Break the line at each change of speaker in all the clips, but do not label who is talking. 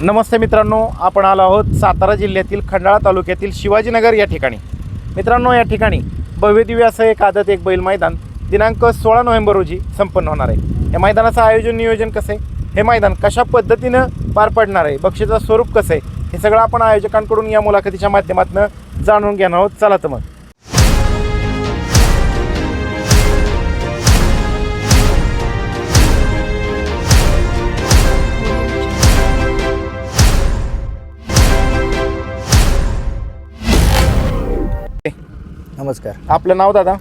नमस्ते मित्रांनो आपण आलो आहोत सातारा जिल्ह्यातील खंडाळा तालुक्यातील शिवाजीनगर या ठिकाणी. मित्रांनो या ठिकाणी भव्यदिव्य असं एक आदत एक बैल मैदान दिनांक सोळा नोव्हेंबर रोजी संपन्न होणार आहे. या मैदानाचं आयोजन नियोजन कसं आहे? हे मैदान कशा पद्धतीनं पार पडणार आहे? बक्षीचं स्वरूप कसं आहे? हे सगळं आपण आयोजकांकडून या मुलाखतीच्या माध्यमातून जाणून घेणार आहोत. चला तर मग.
नमस्कार.
आपलं नाव दादा?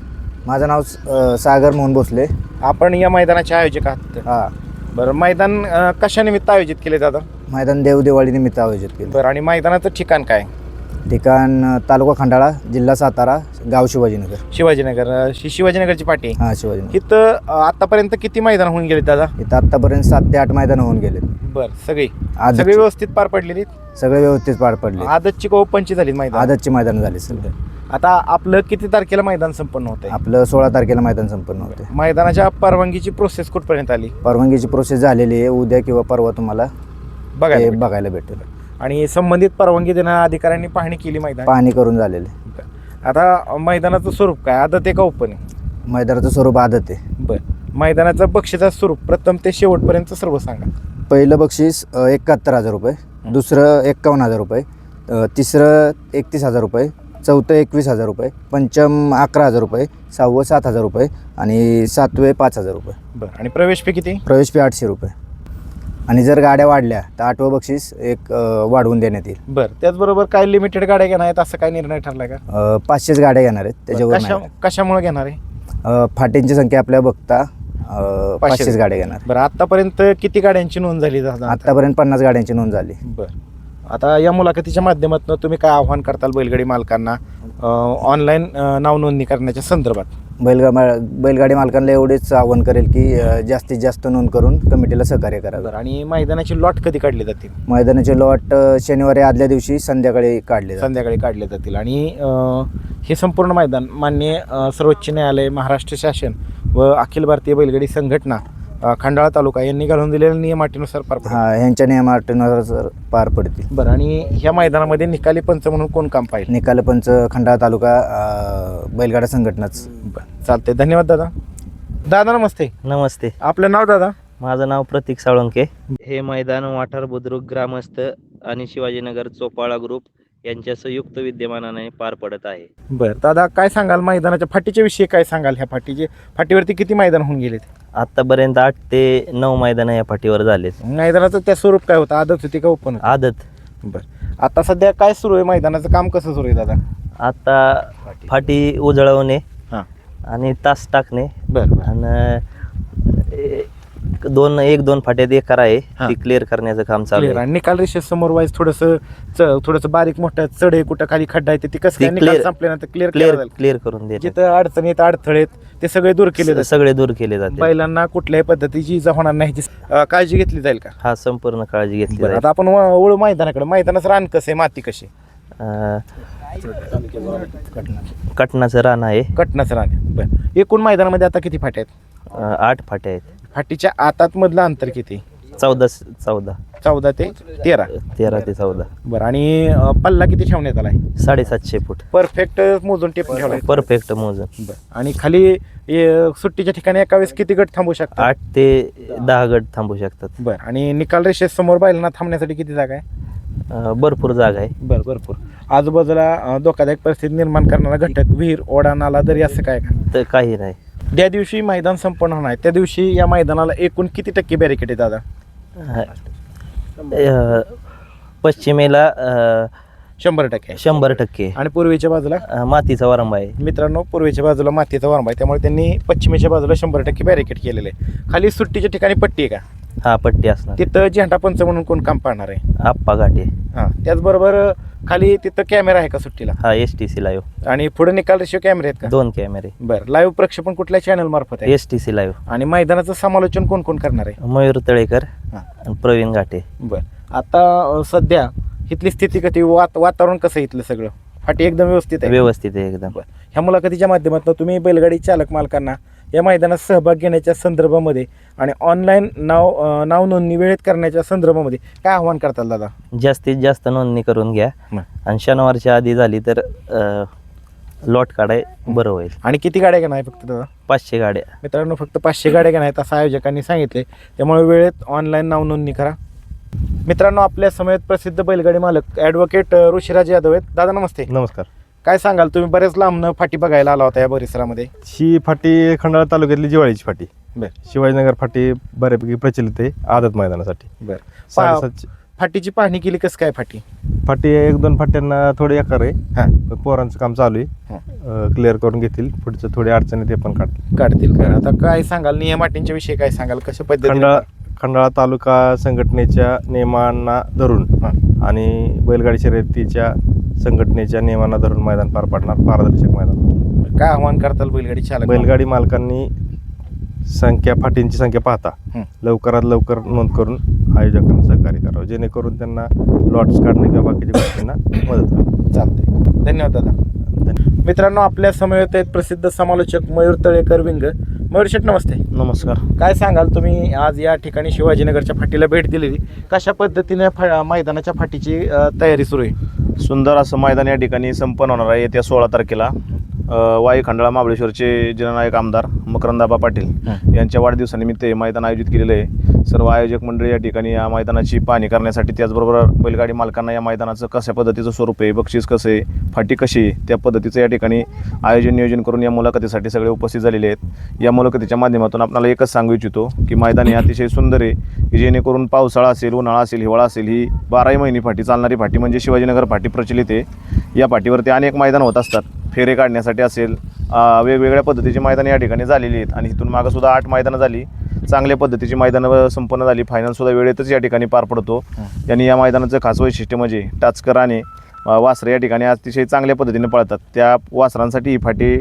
माझं नाव अ, सागर मोहन भोसले.
आपण या मैदानाचे आयोजक आहात
हा.
बरं मैदान अं, कशानिमित्त आयोजित केले दादा?
मैदान देव दिवाळी निमित्त आयोजित केलं.
बरं आणि मैदानाचं ठिकाण काय?
ठिकाण अ, तालुका खंडाळा जिल्हा सातारा गाव शिवाजीनगर.
शिवाजीनगर अं, शि- शिवाजीनगरची पाटी.
हां शिवाजीनगर.
इथं अं, आतापर्यंत किती मैदान होऊन गेले दादा?
इथं आत्तापर्यंत सात ते आठ मैदान होऊन गेले
बर सगळी.
आदतची-
सगळी व्यवस्थित पार पडलेली
सगळे व्यवस्थित पार पडले
आदतची का ओपनची झाली मैदान
आदतची मैदान झाले सगळे.
आता आपलं किती तारखेला मैदान संपन्न होत आहे
आपलं सोळा तारखेला मैदान संपन्न होते
मैदानाच्या परवानगीची प्रोसेस कुठपर्यंत आली?
परवानगीची प्रोसेस झालेली आहे. उद्या किंवा परवा तुम्हाला
बघा
ते बघायला भेटेल.
आणि संबंधित परवानगी देणाऱ्या अधिकाऱ्यांनी पाहणी केली मैदान?
पाहणी करून झालेले.
आता मैदानाचं स्वरूप काय? आदत आहे का ओपन आहे?
मैदानाचं स्वरूप आदत आहे.
बर. मैदानाचं बक्षीचं स्वरूप प्रथम ते शेवटपर्यंत सर्व सांगा.
पहिलं बक्षीस एकाहत्तर हजार रुपये. दुसरं एक्कावन्न हजार रुपये. अ, तिसरं एकतीस हजार रुपये. चौथं एकवीस हजार रुपये पंचम अकरा हजार रुपये सहावं सात हजार रुपये आणि सातवे पाच हजार रुपये.
बरं आणि प्रवेश फी किती?
प्रवेश फी आठशे रुपये. आणि जर गाड्या वाढल्या तर आठवं बक्षीस एक अ, वाढवून देण्यात येईल.
बरं त्याचबरोबर काय लिमिटेड गाड्या घेणार आहेत असं काय निर्णय ठरलाय का?
अ, पाचशेच गाड्या घेणार आहेत त्याच्यावर नाही.
कशामुळे घेणार आहे?
अ, फाट्यांची संख्या आपल्या बघता अ, पाचशेच गाड्या घेणार.
बरं आतापर्यंत किती गाड्यांची नोंद झाली? दादा
आत्तापर्यंत पन्नास गाड्यांची नोंद झाली.
बरं. आता या मुलाखतीच्या माध्यमातून तुम्ही काय आव्हान करताल बैलगाडी मालकांना? ऑनलाईन नाव नोंदणी करण्याच्या संदर्भात?
बैलगा बैलगाडी मालकांना एवढेच आवाहन करेल की अ, जास्तीत जास्त नोंद करून कमिटीला सहकार्य करावं.
बरं आणि मैदानाची लॉट कधी काढली जातील?
मैदानाचे लॉट अ, शनिवारी आदल्या दिवशी संध्याकाळी काढले जातात.
संध्याकाळी काढले जातील. आणि अं, हे संपूर्ण मैदान मान्य अं, सर्वोच्च न्यायालय महाराष्ट्र शासन व अखिल भारतीय बैलगाडी संघटना खंडाळा तालुका यांनी घालून दिलेल्या नियम अटीनुसार पार पडेल.
हा ह्यांच्या नियमानुसार पार पडतील.
बरं आणि ह्या मैदानामध्ये निकाली पंच म्हणून कोण काम पाहिजे
निकाल पंच खंडाळा तालुका अ, बैलगाडा संघटनाच.
बरं चालतंय. धन्यवाद दादा. दादा नमस्ते.
नमस्ते.
आपलं नाव दादा?
माझं नाव प्रतीक साळुंके. हे मैदान वाठार बुद्रुक ग्रामस्थ आणि शिवाजीनगर चोपाळा ग्रुप. यांच्या संयुक्त विद्यमानाने पार पडत आहे.
बरं दादा काय सांगाल? मैदानाच्या फाटीच्या विषयी काय सांगाल ह्या फाटीचे? फाटीवरती किती मैदान होऊन गेलेत?
आतापर्यंत आठ ते नऊ मैदानं या पाठीवर झालेत.
मैदानाचं त्या स्वरूप काय होतं? आदत होती का ओपन
आदत.
बरं. आता सध्या काय सुरू आहे? मैदानाचं काम कसं सुरू आहे दादा?
आता फाटी उजळवणे
हां.
आणि तास टाकणे.
बरं बरं.
आणि एक- दोन एक दोन फाट्यात एक आहे
हां.
ती क्लिअर करण्याचं काम चालू आहे.
आणि निकाल रेषे समोर वाईज थोडंसं थोडंसं बारीक मोठं चढ आहे कुठं खाली खड्डा आहे ते कसं
ती
काय निकाल
clear-
संपल्यानंतर क्लिअर
क्लिअर
केलं
क्लिअर करून देत.
जिथं अडचणी आहेत अडथळे आहेत ते सगळे दूर केले जातात
सगळे दूर केले जाते.
बैलांना कुठल्याही पद्धतीची इजा होणार नाही. ह्याची, अं, काळजी घेतली जाईल का?
हा संपूर्ण काळजी घेतली
बरं
जाईल.
आता आपण व- वळू मैदानाकडे. मैदानाचं रान कसं आहे माती कशी?
अं, कटनाचं रान आहे.
कटनाचं रान आहे. बरं. एकूण मैदानामध्ये आता किती फाट्या आहेत?
अं, आठ फाट्या आहेत.
फाटीच्या आतात मधलं अंतर किती?
चौदा चौदा.
चौदा ते तेरा.
तेरा ते चौदा.
बरं आणि अं, पल्ला किती ठेवण्यात आलाय?
साडेसातशे फूट.
परफेक्ट मोजून टेपून ठेवलाय.
परफेक्ट मोजून.
बरं आणि खाली ए, सुट्टीच्या ठिकाणी एका वेळेस किती गट थांबू शकतात?
आठ ते दहा गट थांबू शकतात.
बरं आणि निकाल रेषे समोर बैलांना थांबण्यासाठी किती जागा आहे?
अं, भरपूर जागा आहे.
बरं भरपूर. आजूबाजूला अं, धोकादायक परिस्थिती निर्माण करणारा घटक विहीर ओढा नाला दरी असं काय का?
तर काही नाही.
ज्या दिवशी मैदान संपन्न होणार आहे त्या दिवशी या मैदानाला एकूण किती टक्के बॅरिकेड आहे दादा?
अं, पश्चिमेला अं,
शंभर टक्के आहे.
शंभर टक्के.
आणि पूर्वेच्या बाजूला?
अं, मातीचा वारंबा आहे.
मित्रांनो पूर्वेच्या बाजूला मातीचा वारंबा आहे त्यामुळे त्यांनी पश्चिमेच्या बाजूला शंभर टक्के बॅरिकेड केलेलं आहे. खाली सुट्टीच्या ठिकाणी पट्टी आहे का?
हा पट्टी असणार.
तिथं झेंडा पंच म्हणून कोण काम पाहणार आहे?
आप्पा घाटे.
हां त्याचबरोबर खाली तिथं कॅमेरा आहे का सुट्टीला?
हा एस टी सी लाईव्ह
आणि पुढे निकाल रेषीय कॅमेरे आहेत का?
दोन कॅमेरे.
बरं लाईव्ह प्रक्षेपण कुठल्या चॅनल मार्फत आहे?
एस टी सी लाईव्ह
आणि मैदानाचं समालोचन कोण कोण करणार आहे?
मयूर तळेकर
हां.
आणि प्रवीण घाटे.
बरं आता अं, सध्या इथली स्थिती कधी वात वातावरण कसं आहे इथलं सगळं? फाटी एकदम व्यवस्थित आहे?
व्यवस्थित आहे एकदम.
ह्या मुलाखतीच्या माध्यमातून तुम्ही बैलगाडी चालक मालकांना या मैदानात सहभाग घेण्याच्या संदर्भामध्ये आणि ऑनलाईन नाव नाव नोंदणी वेळेत करण्याच्या संदर्भामध्ये काय आव्हान करताल दादा?
जास्तीत जास्त नोंदणी करून घ्या. आणि शनिवारच्या आधी झाली तर अ, लॉट काढाय बरं होईल.
आणि किती गाड्या घेणार आहे फक्त दादा?
पाचशे गाड्या.
मित्रांनो फक्त पाचशे गाड्या घेणार आहेत असं आयोजकांनी सांगितले त्यामुळे वेळेत ऑनलाईन नाव नोंदणी करा. मित्रांनो आपल्या समयात प्रसिद्ध बैलगाडी मालक ॲडव्होकेट ऋषिराज यादव आहेत. दादा नमस्ते.
नमस्कार.
काय सांगाल तुम्ही बरेच लांबनं फाटी बघायला आला होता या परिसरामध्ये.
ही फाटी खंडाळा तालुक्यातली जिवाळीची फाटी.
बर.
शिवाजीनगर फाटी बऱ्यापैकी प्रचलित आहे आदत मैदानासाठी.
बर. फाटीची पाहणी केली कसं काय फाटी?
फाटी एक दोन फाट्यांना थोडे एकर आहे.
हां.
पण पोरांचं काम चालू आहे. क्लिअर करून घेतील पुढचं थोडी अडचणी ते पण काढतील.
काढतील का आता काय सांगाल नियम अटींच्या विषयी काय सांगाल कशा पद्धतीने?
खंडाळा खंडाळा तालुका संघटनेच्या नियमांना धरून. आणि बैलगाडी शर्यतीच्या संघटनेच्या नियमांना धरून मैदान पार पाडणार पारदर्शक मैदान.
काय आव्हान करताल बैलगाडी चालक?
बैलगाडी मालकांनी संख्या फाटींची संख्या पाहता.
हं.
लवकरात लवकर नोंद करून आयोजकांना सहकार्य करावं. जेणेकरून त्यांना लॉट्स काढणे किंवा बाकीच्या गोष्टींना मदत होईल.
चालतंय. धन्यवाद दादा.
धन्यवाद.
मित्रांनो आपल्या समवेत आहेत प्रसिद्ध समालोचक मयूर तळेकर विंग. मयूर शेट नमस्ते.
नमस्कार.
काय सांगाल तुम्ही? आज या ठिकाणी शिवाजीनगरच्या फाटीला भेट दिलेली. कशा पद्धतीने फा मैदानाच्या फाटीची अ, तयारी सुरू आहे?
सुंदर असं मैदान या ठिकाणी संपन्न होणार आहे. येत्या सोळा तारखेला वाई खंडाळा महाबळेश्वरचे जननायक आमदार मकरंदाबा पाटील यांच्या वाढदिवसानिमित्त हे मैदान आयोजित केलेलं आहे. सर्व आयोजक मंडळी या ठिकाणी या मैदानाची पाहणी करण्यासाठी त्याचबरोबर बैलगाडी मालकांना या मैदानाचं कशा पद्धतीचं स्वरूप आहे बक्षीस कसं आहे फाटी कशी आहे त्या पद्धतीचं या ठिकाणी आयोजन नियोजन करून या मुलाखतीसाठी सगळे उपस्थित झालेले आहेत. या मुलाखतीच्या माध्यमातून आपल्याला एकच सांगू इच्छितो की मैदान हे अतिशय सुंदर आहे की जेणेकरून पावसाळा असेल उन्हाळा असेल हिवाळा असेल ही बाराही महिने फाटी चालणारी फाटी म्हणजे शिवाजीनगर फाटी प्रचलित आहे. या फाटीवरती अनेक मैदान होत असतात. फेरे काढण्यासाठी असेल वेगवेगळ्या पद्धतीची मैदानं या ठिकाणी झालेली आहेत. आणि इथून मागं सुद्धा आठ मैदानं झाली. चांगल्या पद्धतीची मैदानं संपन्न झाली. फायनल सुद्धा वेळेतच या ठिकाणी पार पडतो. यांनी या मैदानाचं खास वैशिष्ट्य म्हणजे टाचकर वासरं या ठिकाणी अतिशय चांगल्या पद्धतीने पळतात. त्या वासरांसाठी ही फाटी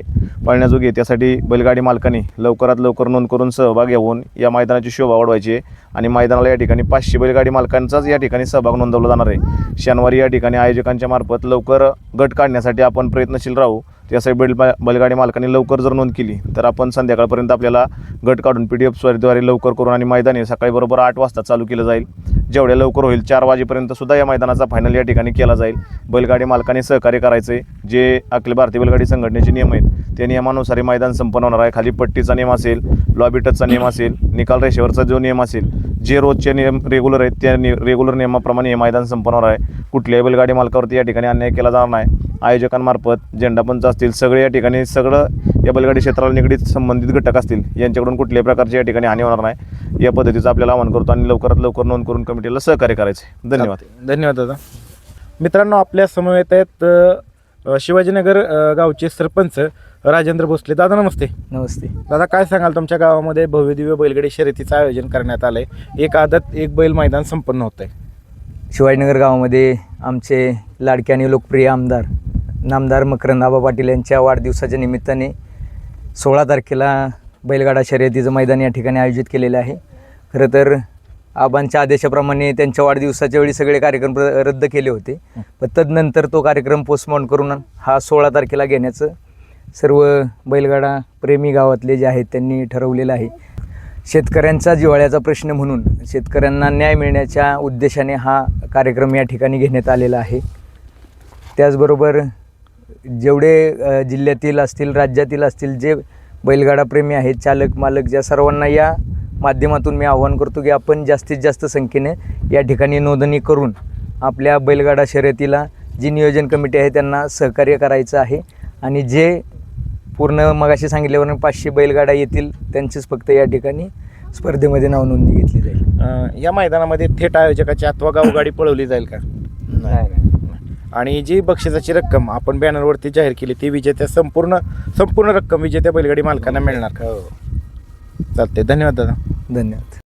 पळण्याजोगी आहे. त्यासाठी बैलगाडी मालकांनी लवकरात लवकर नोंद करून सहभाग घेऊन या मैदानाची शोभा वाढवायची आहे. आणि मैदानाला या ठिकाणी पाचशे बैलगाडी मालकांचाच या ठिकाणी सहभाग नोंदवला जाणार आहे. शनिवारी या ठिकाणी आयोजकांच्या मार्फत लवकर गट काढण्यासाठी आपण प्रयत्नशील राहू. त्यासाठी बैल बैलगाडी मालकांनी लवकर जर नोंद केली तर आपण संध्याकाळपर्यंत आपल्याला गट काढून पी डी एफ स्वारीद्वारे लवकर करून आणि मैदानी सकाळी बरोबर आठ वाजता चालू केलं जाईल. जेवढ्या लवकर होईल चार वाजेपर्यंत सुद्धा या मैदानाचा फायनल या ठिकाणी केला जाईल. बैलगाडी मालकाने सहकार्य करायचे. जे अखिल भारतीय बैलगाडी संघटनेचे नियम आहेत त्या नियमानुसार हे मैदान संपन्न होणार आहे. खाली पट्टीचा नियम असेल लॉबी टचचा नियम असेल निकाल रेषेवरचा जो नियम असेल जे रोजचे नियम रेग्युलर आहेत त्या नि रेग्युलर नियमाप्रमाणे हे मैदान संपन्न होणार आहे. कुठल्याही बैलगाडी मालकावरती या ठिकाणी अन्याय केला जाणार नाही. आयोजकांमार्फत झेंडापंच असतील सगळे या ठिकाणी सगळं या बैलगाडी क्षेत्राला निगडीत संबंधित घटक असतील यांच्याकडून कुठल्याही प्रकारची या ठिकाणी हानी होणार नाही. या पद्धतीचं आपल्याला आवाहन करतो आणि लवकरात लवकर नोंद करून कमिटीला सहकार्य करायचे. धन्यवाद.
धन्यवाद दादा. मित्रांनो आपल्या समवेत आहेत अ, शिवाजीनगर अ, गावचे सरपंच राजेंद्र भोसले. दादा नमस्ते.
नमस्ते.
दादा काय सांगाल तुमच्या गावामध्ये भव्यदिव्य बैलगाडी शर्यतीचं आयोजन करण्यात आलं आहे एक आदत एक बैल मैदान संपन्न होतं आहे
शिवाजीनगर गावामध्ये आमचे लाडके आणि लोकप्रिय आमदार नामदार मकरंदाबा पाटील यांच्या वाढदिवसाच्या निमित्ताने सोळा तारखेला बैलगाडा शर्यतीचं मैदान या ठिकाणी आयोजित केलेलं आहे. खरं तर आबांच्या आदेशाप्रमाणे त्यांच्या वाढदिवसाच्या वेळी सगळे कार्यक्रम र- रद्द केले होते. पण तदनंतर तो कार्यक्रम पोस्टमॉन करून हा सोळा तारखेला घेण्याचं सर्व बैलगाडा प्रेमी गावातले जे आहेत त्यांनी ठरवलेलं आहे. शेतकऱ्यांचा जिव्हाळ्याचा प्रश्न म्हणून शेतकऱ्यांना न्याय मिळण्याच्या उद्देशाने हा कार्यक्रम या ठिकाणी घेण्यात आलेला आहे. त्याचबरोबर जेवढे जिल्ह्यातील असतील राज्यातील असतील जे बैलगाडा प्रेमी आहेत चालक मालक ज्या सर्वांना या माध्यमातून मी आवाहन करतो की आपण जास्तीत जास्त संख्येने या ठिकाणी नोंदणी करून आपल्या बैलगाडा शर्यतीला जी नियोजन कमिटी आहे त्यांना सहकार्य करायचं आहे. आणि जे पूर्ण मगाशी सांगितल्यावर पाचशे बैलगाडा येतील त्यांचीच फक्त या ठिकाणी स्पर्धेमध्ये नाव नोंदणी घेतली जाईल.
या मैदानामध्ये थेट आयोजकाची अथवा गावगाडी पळवली जाईल का? आणि जी बक्षिसाची रक्कम आपण बॅनरवरती जाहीर केली ती विजेत्या संपूर्ण संपूर्ण रक्कम विजेत्या बैलगाडी मालकांना मिळणार. का चालते धन्यवाद दादा.
धन्यवाद.